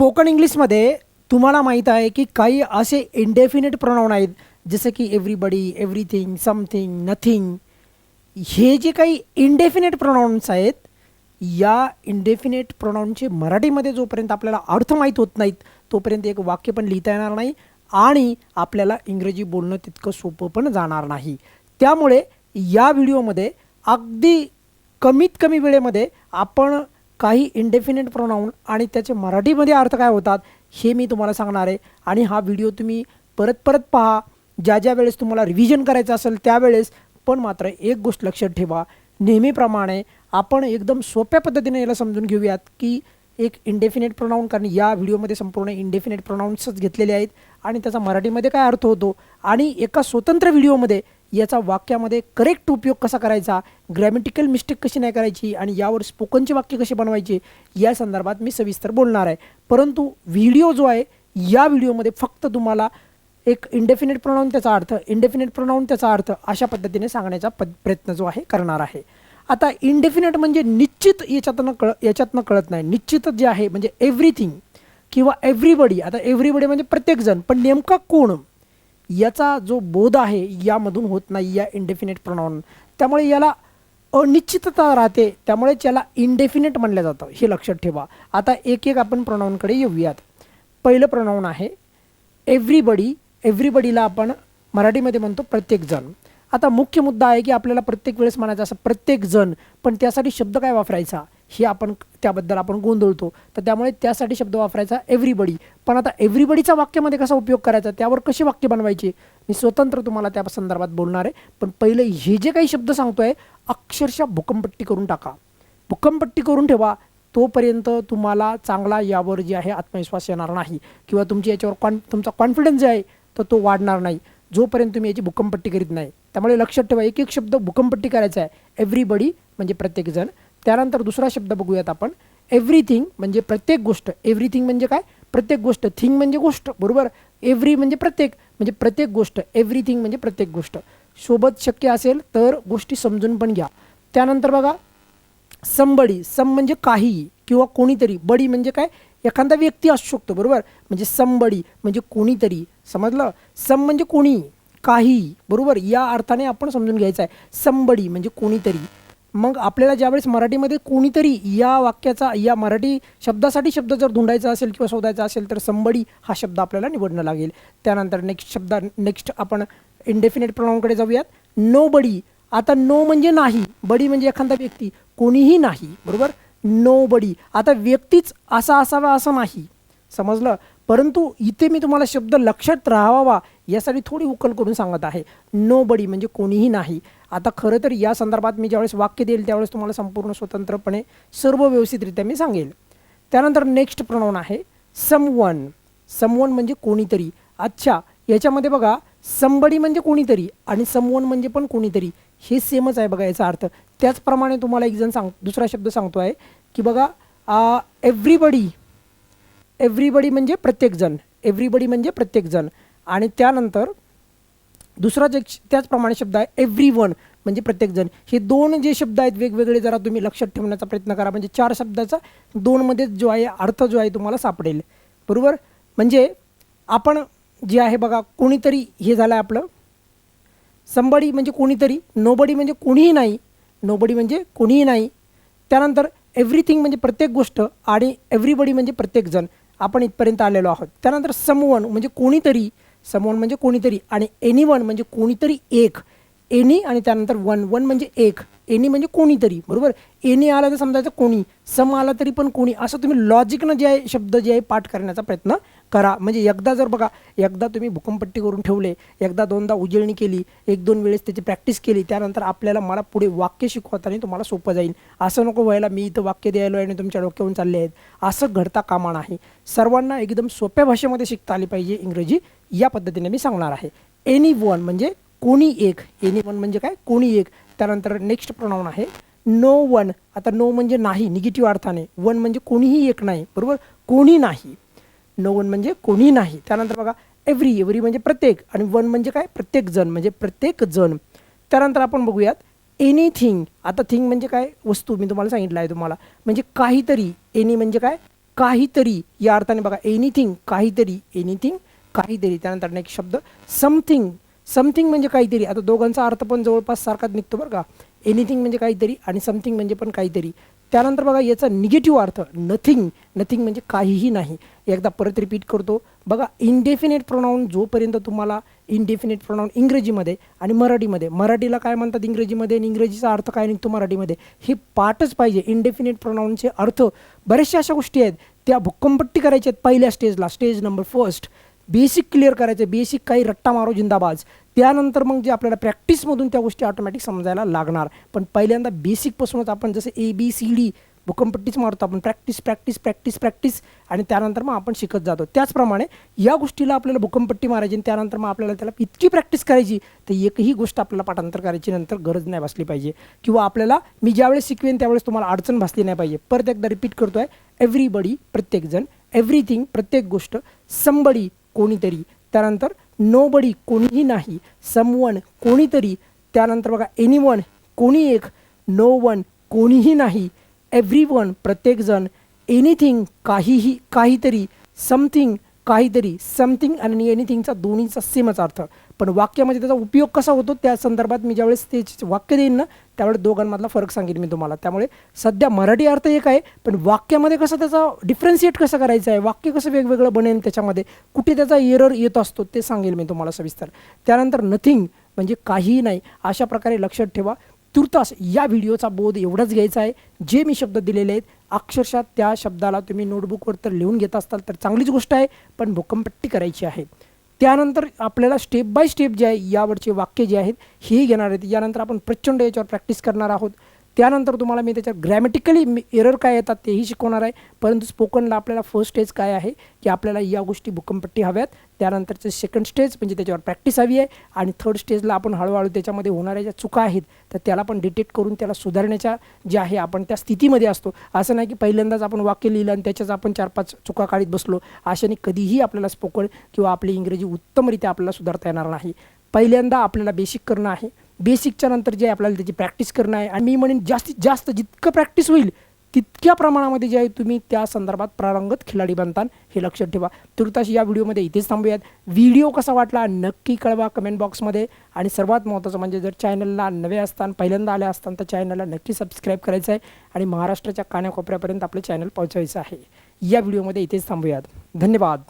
Spoken इंग्लिशमध्ये तुम्हाला माहीत आहे की काही असे इंडेफिनेट प्रोनाऊन आहेत जसं की एव्हरीबडी एव्हरीथिंग समथिंग नथिंग हे जे काही इंडेफिनेट प्रोनाऊन्स आहेत या इंडेफिनेट प्रोनाऊनचे मराठीमध्ये जोपर्यंत आपल्याला अर्थ माहीत होत नाहीत तोपर्यंत एक वाक्य पण लिहिता येणार नाही आणि आपल्याला इंग्रजी बोलणं तितकं सोपं पण जाणार नाही. त्यामुळे या व्हिडिओमध्ये अगदी कमीत कमी वेळेमध्ये आपण काही इंडेफिनेट प्रोनाऊन आणि त्याचे मराठीमध्ये अर्थ काय होतात हे मी तुम्हाला सांगणार आहे. आणि हा व्हिडिओ तुम्ही परत परत पहा. ज्या ज्या वेळेस तुम्हाला रिव्हिजन करायचं असेल त्यावेळेस पण मात्र एक गोष्ट लक्षात ठेवा. नेहमीप्रमाणे आपण एकदम सोप्या पद्धतीने याला समजून घेऊयात की एक इंडेफिनेट प्रोनाऊन कारण या व्हिडिओमध्ये संपूर्ण इंडेफिनेट प्रोनाऊन्सच घेतलेले आहेत आणि त्याचा मराठीमध्ये काय अर्थ होतो? आणि एका स्वतंत्र व्हिडिओमध्ये याचा वाक्यामध्ये करेक्ट उपयोग कसा करायचा? ग्रॅमेटिकल मिस्टेक कशी नाही करायची? आणि यावर स्पोकनचे वाक्य कसे बनवायचे? या संदर्भात मी सविस्तर बोलणार आहे. परंतु व्हिडिओ जो आहे या व्हिडिओमध्ये फक्त तुम्हाला एक इंडेफिनेट प्रोनाऊन त्याचा अर्थ इंडेफिनेट प्रोनाऊन त्याचा अर्थ अशा पद्धतीने सांगण्याचा पद प्रयत्न जो आहे करणार आहे. आता इंडेफिनेट म्हणजे निश्चित याच्यातनं कळ याच्यातनं कळत नाही. निश्चितच जे आहे म्हणजे एव्हरीथिंग किंवा एव्हरीबडी आता एव्हरीबडी म्हणजे प्रत्येकजण. पण नेमका कोण? याचा जो बोध आहे यामधून होत नाही या इंडेफिनेट प्रोनाऊन त्यामुळे याला अनिश्चितता राहते त्यामुळेच याला इंडेफिनेट म्हणलं जातं. हे लक्षात ठेवा. आता एक एक आपण प्रणाऊनकडे येऊयात. पहिलं प्रणाऊन आहे एव्हरीबडी एव्हरीबडीला आपण मराठीमध्ये म्हणतो प्रत्येकजण. आता मुख्य मुद्दा आहे की आपल्याला प्रत्येक वेळेस म्हणायचं असं प्रत्येकजण पण त्यासाठी शब्द काय वापरायचा? हे आपण त्याबद्दल आपण गोंधळतो. तर त्यामुळे त्यासाठी शब्द वापरायचा एव्हरीबडी पण आता एव्हरीबडीचा वाक्यामध्ये कसा उपयोग करायचा? त्यावर कसे वाक्य बनवायचे? मी स्वतंत्र तुम्हाला त्या संदर्भात बोलणार आहे. पण पहिले हे जे काही शब्द सांगतो आहे अक्षरशः भूकंपट्टी करून टाका. भूकंपट्टी करून ठेवा. तोपर्यंत तुम्हाला चांगला यावर जे आहे आत्मविश्वास येणार नाही. किंवा तुमची याच्यावर कॉन तुमचा कॉन्फिडन्स जे आहे तर तो वाढणार नाही. जोपर्यंत तुम्ही याची भूकंपट्टी करीत नाही. त्यामुळे लक्षात ठेवा एक एक शब्द भूकंपट्टी करायचा आहे. एव्हरीबडी म्हणजे प्रत्येकजण त्यानंतर दुसरा शब्द बघूयात आपण. एव्हरीथिंग म्हणजे प्रत्येक गोष्ट. एव्हरीथिंग म्हणजे काय? प्रत्येक गोष्ट. थिंग म्हणजे गोष्ट. बरोबर? एव्हरी म्हणजे प्रत्येक. म्हणजे प्रत्येक गोष्ट. एव्हरीथिंग म्हणजे प्रत्येक गोष्ट. सोबत शक्य असेल तर गोष्टी समजून पण घ्या. त्यानंतर बघा संबडी सम म्हणजे काही किंवा कोणीतरी. बडी म्हणजे काय? एखादा व्यक्ती असू शकतो. बरोबर? म्हणजे संबडी म्हणजे कोणीतरी. समजलं? सम म्हणजे कोणी. काही. बरोबर? या अर्थाने आपण समजून घ्यायचं आहे. संबडी म्हणजे कोणीतरी. मग आपल्याला ज्यावेळेस मराठीमध्ये कोणीतरी या वाक्याचा या मराठी शब्दासाठी शब्द जर धुंडायचा असेल किंवा शोधायचा असेल तर संबडी हा शब्द आपल्याला निवडणं लागेल. त्यानंतर नेक्स्ट शब्द नेक्स्ट आपण इंडेफिनेट प्रोनाऊनकडे जाऊयात. Nobody. आता नो म्हणजे नाही. बडी म्हणजे एखादा व्यक्ती. कोणीही नाही. बरोबर? Nobody. आता व्यक्तीच असा असावा असं नाही. समजलं? परंतु इथे मी तुम्हाला शब्द लक्षात राहावा यासाठी थोडी उकल करून सांगत आहे. नो बडी म्हणजे कोणीही नाही. आता खरं तर या संदर्भात मी ज्यावेळेस वाक्य देईल त्यावेळेस तुम्हाला संपूर्ण स्वतंत्रपणे सर्व व्यवस्थितरित्या मी सांगेल. त्यानंतर नेक्स्ट प्रणवन आहे समवन समवन म्हणजे कोणीतरी. अच्छा याच्यामध्ये बघा संबडी म्हणजे कोणीतरी आणि समवन म्हणजे पण कोणीतरी. हे सेमच आहे बघा याचा अर्थ. त्याचप्रमाणे तुम्हाला एक जण सांग दुसरा शब्द सांगतो आहे की बघा एव्हरीबडी एव्हरीबडी म्हणजे प्रत्येकजण. एव्हरीबडी म्हणजे प्रत्येकजण. आणि त्यानंतर दुसरा जे त्याचप्रमाणे शब्द आहे एव्हरी वन म्हणजे प्रत्येकजण. हे दोन जे शब्द आहेत वेगवेगळे जरा तुम्ही लक्षात ठेवण्याचा प्रयत्न करा. म्हणजे चार शब्दाचा दोनमध्ये जो आहे अर्थ जो आहे तुम्हाला सापडेल. बरोबर? म्हणजे आपण जे आहे बघा कोणीतरी हे झालं आहे आपलं. संबडी म्हणजे कोणीतरी नोबडी म्हणजे कोणीही नाही. नोबडी म्हणजे कोणीही नाही. त्यानंतर एव्हरीथिंग म्हणजे प्रत्येक गोष्ट आणि एव्हरीबडी म्हणजे प्रत्येकजण. आपण इथपर्यंत आलेलो आहोत. त्यानंतर समवन म्हणजे कोणीतरी. समवन म्हणजे कोणीतरी आणि एनी वन म्हणजे कोणीतरी एक. एनी आणि त्यानंतर वन वन म्हणजे एक. एनी म्हणजे कोणीतरी. बरोबर? एनी आला तर समजायचं कोणी. सम आला तरी पण कोणी. असं तुम्ही लॉजिकनं जे आहे शब्द जे आहे पाठ करण्याचा प्रयत्न करा. म्हणजे एकदा जर बघा एकदा तुम्ही भूकंपट्टी करून ठेवले एकदा दोनदा उजळणी केली एक दोन वेळेस त्याची प्रॅक्टिस केली त्यानंतर आपल्याला मला पुढे वाक्य शिकवताना तुम्हाला सोपं जाईल. असं नको व्हायला मी इथं वाक्य द्यायलो आहे आणि तुमच्या डोक्यावरून चालले आहेत. असं घडता कामा नाही. सर्वांना एकदम सोप्या भाषेमध्ये शिकता आली पाहिजे इंग्रजी. या पद्धतीने मी सांगणार आहे. एनी वन म्हणजे कोणी एक. एनी वन म्हणजे काय? कोणी एक. त्यानंतर नेक्स्ट प्रोनाऊन आहे नो वन आता नो म्हणजे नाही निगेटिव्ह अर्थाने. वन म्हणजे कोणीही एक नाही. बरोबर? कोणी नाही. नो वन म्हणजे कोणी नाही. त्यानंतर बघा एव्हरी एव्हरी म्हणजे प्रत्येक आणि वन म्हणजे काय? प्रत्येक जण म्हणजे प्रत्येक जण. त्यानंतर आपण बघूयात एनीथिंग आता थिंग म्हणजे काय? वस्तू मी तुम्हाला सांगितलं आहे तुम्हाला. म्हणजे काहीतरी एनी म्हणजे काय? काहीतरी या अर्थाने बघा एनिथिंग काहीतरी एनिथिंग काहीतरी. त्यानंतर नेक्स्ट शब्द समथिंग समथिंग म्हणजे काहीतरी. आता दोघांचा अर्थ पण जवळपास सारखाच निघतो बरं का. एनिथिंग म्हणजे काहीतरी आणि समथिंग म्हणजे पण काहीतरी. त्यानंतर बघा याचा निगेटिव्ह अर्थ नथिंग नथिंग म्हणजे काहीही नाही. एकदा परत रिपीट करतो. बघा इनडेफिनेट प्रोनाऊन जोपर्यंत तुम्हाला इनडेफिनेट प्रोनाऊन इंग्रजीमध्ये आणि मराठीमध्ये मराठीला काय म्हणतात इंग्रजीमध्ये आणि इंग्रजीचा अर्थ काय निघतो मराठीमध्ये? हे पाठच पाहिजे. इनडेफिनेट प्रोनाऊनचे अर्थ बऱ्याचशा अशा गोष्टी आहेत. त्या भुक्कमपट्टी करायच्या आहेत पहिल्या स्टेजला stage number first basic clear करायचं बेसिक काही रट्टा मारो जिंदाबाज त्यानंतर मग जे आपल्याला प्रॅक्टिसमधून त्या गोष्टी ऑटोमॅटिक समजायला लागणार. पण पहिल्यांदा बेसिकपासूनच आपण जसं ए बी सी डी भूकंपट्टीच मारतो आपण. प्रॅक्टिस प्रॅक्टिस प्रॅक्टिस प्रॅक्टिस आणि त्यानंतर मग आपण शिकत जातो. त्याचप्रमाणे या गोष्टीला आपल्याला भूकंपट्टी मारायची आणि त्यानंतर मग आपल्याला त्याला इतकी प्रॅक्टिस करायची तर एकही गोष्ट आपल्याला पाठांतर करायची नंतर गरज नाही भासली पाहिजे. किंवा आपल्याला मी ज्यावेळेस शिकवेन त्यावेळेस तुम्हाला अडचण भासली नाही पाहिजे. परत एकदा रिपीट करतो आहे एव्हरीबडी प्रत्येकजण एव्हरीथिंग प्रत्येक गोष्ट संबडी कोणीतरी. त्यानंतर नो बडी कोणीही नाही. समवन कोणीतरी. त्यानंतर बघा एनी वन कोणी एक. नो वन कोणीही नाही. एव्हरी वन प्रत्येकजण. एनिथिंग काहीही काहीतरी. समथिंग काहीतरी समथिंग आणि एनिथिंगचा दोन्हीचा सेमच अर्थ. पण वाक्यामध्ये त्याचा उपयोग कसा होतो त्या संदर्भात मी ज्यावेळेस ते वाक्य देईन ना त्यावेळेस दोघांमधला फरक सांगेन मी तुम्हाला. त्यामुळे सध्या मराठी अर्थ एक आहे पण वाक्यामध्ये कसं त्याचा डिफरन्शिएट कसं करायचं आहे वाक्य कसं वेगवेगळं बनेल त्याच्यामध्ये कुठे त्याचा एरर येत असतो ते सांगेल मी तुम्हाला सविस्तर. त्यानंतर नथिंग म्हणजे काहीही नाही अशा प्रकारे लक्षात ठेवा. तुर्तास या व्हिडिओचा बोध एवढाच घ्यायचा आहे. जे मी शब्द दिलेले आहेत अक्षरशः त्या शब्दाला तुम्ही नोटबुकवर तर लिहून घेत असताल तर चांगलीच गोष्ट आहे पण भूकंपट्टी करायची आहे. त्यानंतर आपल्याला स्टेप बाय स्टेप जे आहे यावरचे वाक्य जे आहेत हे घेणार आहेत. यानंतर आपण प्रचंड याच्यावर प्रॅक्टिस करणार आहोत. त्यानंतर तुम्हाला मी त्याच्यात ग्रॅमॅटिकली एरर काय येतात तेही शिकवणार आहे. परंतु स्पोकनला आपल्याला फर्स्ट स्टेज काय आहे? की आपल्याला या गोष्टी भूकंपट्टी हव्यात. त्यानंतरचे सेकंड स्टेज म्हणजे त्याच्यावर प्रॅक्टिस हवी आहे. आणि थर्ड स्टेजला आपण हळूहळू त्याच्यामध्ये होणाऱ्या ज्या चुका आहेत तर त्याला पण डिटेक्ट करून त्याला सुधारण्याच्या ज्या आहे आपण त्या स्थितीमध्ये असतो. असं नाही की पहिल्यांदाच आपण वाक्य लिहिलं आणि त्याच्याच आपण चार पाच चुका काढीत बसलो. अशाने कधीही आपल्याला स्पोकन किंवा आपली इंग्रजी उत्तमरित्या आपल्याला सुधारता येणार नाही. पहिल्यांदा आपल्याला बेसिक करणं आहे. बेसिकच्या नंतर जे आपल्याला त्याची प्रॅक्टिस करणं आहे. आणि मी म्हणेन जास्तीत जास्त जितकं प्रॅक्टिस होईल तितक्या प्रमाणामध्ये जे आहे तुम्ही त्या संदर्भात प्रारंगत खिलाडी बनतान हे लक्षात ठेवा. तुर्ताशी या व्हिडिओमध्ये इथेच थांबूयात. व्हिडिओ कसा वाटला नक्की कळवा कमेंट बॉक्समध्ये. आणि सर्वात महत्त्वाचं म्हणजे जर चॅनलला नवे असताना पहिल्यांदा आले असताना तर चॅनलला नक्की सबस्क्राईब करायचं आहे आणि महाराष्ट्राच्या कानाकोपऱ्यापर्यंत आपलं चॅनल पोहोचवायचं आहे. या व्हिडिओमध्ये इथेच थांबूयात. धन्यवाद.